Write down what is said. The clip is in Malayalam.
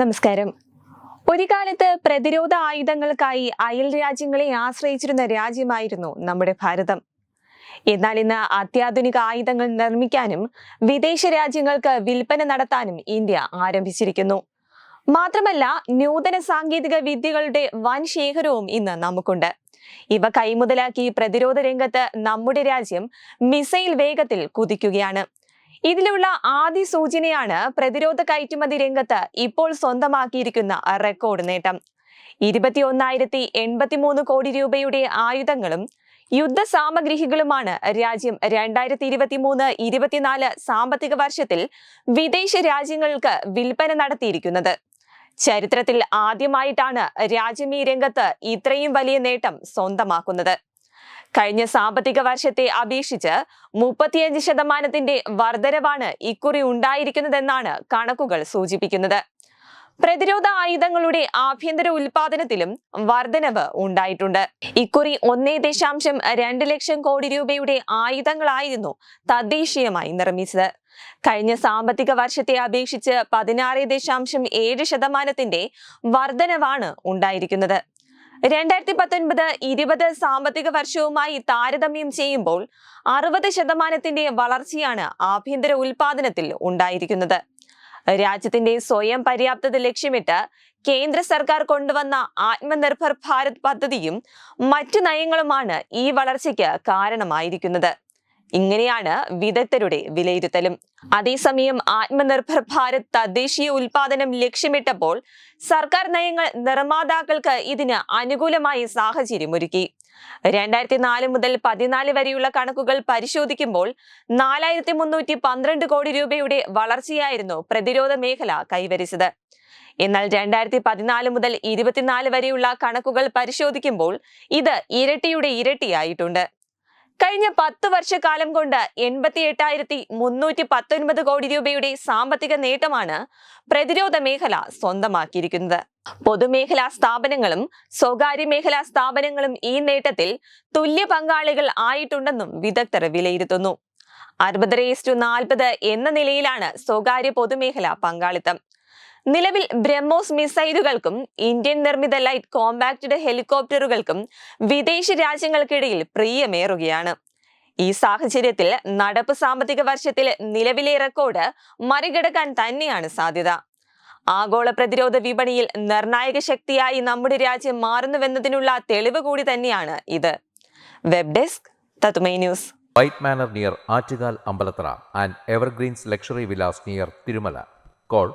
നമസ്കാരം. ഒരു കാലത്ത് പ്രതിരോധ ആയുധങ്ങൾക്കായി അയൽ രാജ്യങ്ങളെ ആശ്രയിച്ചിരുന്ന രാജ്യമായിരുന്നു നമ്മുടെ ഭാരതം. എന്നാൽ ഇന്ന് അത്യാധുനിക ആയുധങ്ങൾ നിർമ്മിക്കാനും വിദേശ രാജ്യങ്ങൾക്ക് വിൽപ്പന നടത്താനും ഇന്ത്യ ആരംഭിച്ചിരിക്കുന്നു. മാത്രമല്ല നൂതന സാങ്കേതിക വിദ്യകളുടെ വൻ ശേഖരവും ഇന്ന് നമുക്കുണ്ട്. ഇവ കൈമുതലാക്കി പ്രതിരോധ രംഗത്ത് നമ്മുടെ രാജ്യം മിസൈൽ വേഗത്തിൽ കുതിക്കുകയാണ്. ഇതിലുള്ള ആദ്യ സൂചനയാണ് പ്രതിരോധ കയറ്റുമതി രംഗത്ത് ഇപ്പോൾ സ്വന്തമാക്കിയിരിക്കുന്ന റെക്കോർഡ് നേട്ടം. ഇരുപത്തിയൊന്നായിരത്തി എൺപത്തിമൂന്ന് കോടി രൂപയുടെ ആയുധങ്ങളും യുദ്ധ സാമഗ്രികളുമാണ് രാജ്യം രണ്ടായിരത്തി ഇരുപത്തി മൂന്ന് ഇരുപത്തിനാല് സാമ്പത്തിക വർഷത്തിൽ വിദേശ രാജ്യങ്ങൾക്ക് വിൽപ്പന നടത്തിയിരിക്കുന്നത്. ചരിത്രത്തിൽ ആദ്യമായിട്ടാണ് രാജ്യം ഈ രംഗത്ത് ഇത്രയും വലിയ നേട്ടം സ്വന്തമാക്കുന്നത്. കഴിഞ്ഞ സാമ്പത്തിക വർഷത്തെ അപേക്ഷിച്ച് മുപ്പത്തിയഞ്ച് ശതമാനത്തിന്റെ വർധനവാണ് ഇക്കുറി ഉണ്ടായിരിക്കുന്നതെന്നാണ് കണക്കുകൾ സൂചിപ്പിക്കുന്നത്. പ്രതിരോധ ആയുധങ്ങളുടെ ആഭ്യന്തര ഉൽപാദനത്തിലും വർധനവ് ഉണ്ടായിട്ടുണ്ട്. ഇക്കുറി ഒന്നേ ദശാംശം രണ്ട് ലക്ഷം കോടി രൂപയുടെ ആയുധങ്ങളായിരുന്നു തദ്ദേശീയമായി നിർമ്മിച്ചത്. കഴിഞ്ഞ സാമ്പത്തിക വർഷത്തെ അപേക്ഷിച്ച് പതിനാറ് ദശാംശം ഏഴ് ശതമാനത്തിന്റെ വർധനവാണ് ഉണ്ടായിരിക്കുന്നത്. രണ്ടായിരത്തി പത്തൊൻപത് ഇരുപത് സാമ്പത്തിക വർഷവുമായി താരതമ്യം ചെയ്യുമ്പോൾ അറുപത് ശതമാനത്തിന്റെ വളർച്ചയാണ് ആഭ്യന്തര ഉൽപാദനത്തിൽ ഉണ്ടായിരിക്കുന്നത്. രാജ്യത്തിന്റെ സ്വയം പര്യാപ്തത ലക്ഷ്യമിട്ട് കേന്ദ്ര സർക്കാർ കൊണ്ടുവന്ന ആത്മനിർഭർ ഭാരത് പദ്ധതിയും മറ്റു നയങ്ങളുമാണ് ഈ വളർച്ചയ്ക്ക് കാരണമായിരിക്കുന്നത്. ഇങ്ങനെയാണ് വിദഗ്ധരുടെ വിലയിരുത്തലും. അതേസമയം ആത്മനിർഭർ ഭാരത് തദ്ദേശീയ ഉൽപാദനം ലക്ഷ്യമിട്ടപ്പോൾ സർക്കാർ നയങ്ങൾ നിർമ്മാതാക്കൾക്ക് ഇതിന് അനുകൂലമായ സാഹചര്യമൊരുക്കി രണ്ടായിരത്തി നാല് മുതൽ പതിനാല് വരെയുള്ള കണക്കുകൾ പരിശോധിക്കുമ്പോൾ നാലായിരത്തി മുന്നൂറ്റി പന്ത്രണ്ട് കോടി രൂപയുടെ വളർച്ചയായിരുന്നു പ്രതിരോധ മേഖല കൈവരിച്ചത്. എന്നാൽ രണ്ടായിരത്തി പതിനാല് മുതൽ ഇരുപത്തിനാല് വരെയുള്ള കണക്കുകൾ പരിശോധിക്കുമ്പോൾ ഇത് ഇരട്ടിയുടെ ഇരട്ടിയായിട്ടുണ്ട്. കഴിഞ്ഞ പത്ത് വർഷക്കാലം കൊണ്ട് എൺപത്തി എട്ടായിരത്തി മുന്നൂറ്റി പത്തൊൻപത് കോടി രൂപയുടെ സാമ്പത്തിക നേട്ടമാണ് പ്രതിരോധ മേഖല സ്വന്തമാക്കിയിരിക്കുന്നത്. പൊതുമേഖലാ സ്ഥാപനങ്ങളും സ്വകാര്യ മേഖലാ സ്ഥാപനങ്ങളും ഈ നേട്ടത്തിൽ തുല്യ പങ്കാളികൾ ആയിട്ടുണ്ടെന്നും വിദഗ്ധർ വിലയിരുത്തുന്നു. അറുപത് റേസ്റ്റു നാൽപ്പത് എന്ന നിലയിലാണ് സ്വകാര്യ പൊതുമേഖലാ പങ്കാളിത്തം. നിലവിൽ ബ്രഹ്മോസ് മിസൈലുകൾക്കും ഇന്ത്യൻ നിർമ്മിത ലൈറ്റ് കോമ്പാക്റ്റഡ് ഹെലികോപ്റ്ററുകൾക്കും വിദേശ രാജ്യങ്ങൾക്കിടയിൽ പ്രിയമേറുകയാണ്. ഈ സാഹചര്യത്തിൽ നടപ്പ് സാമ്പത്തിക വർഷത്തിൽ നിലവിലെ റെക്കോർഡ് മറികടക്കാൻ തന്നെയാണ് സാധ്യത. ആഗോള പ്രതിരോധ വിപണിയിൽ നിർണായക ശക്തിയായി നമ്മുടെ രാജ്യം മാറുന്നുവെന്നതിനുള്ള തെളിവ് കൂടി തന്നെയാണ് ഇത്. Web desk news. White manor near Attukal Ambalathara and evergreens luxury villas near Thirumala. Call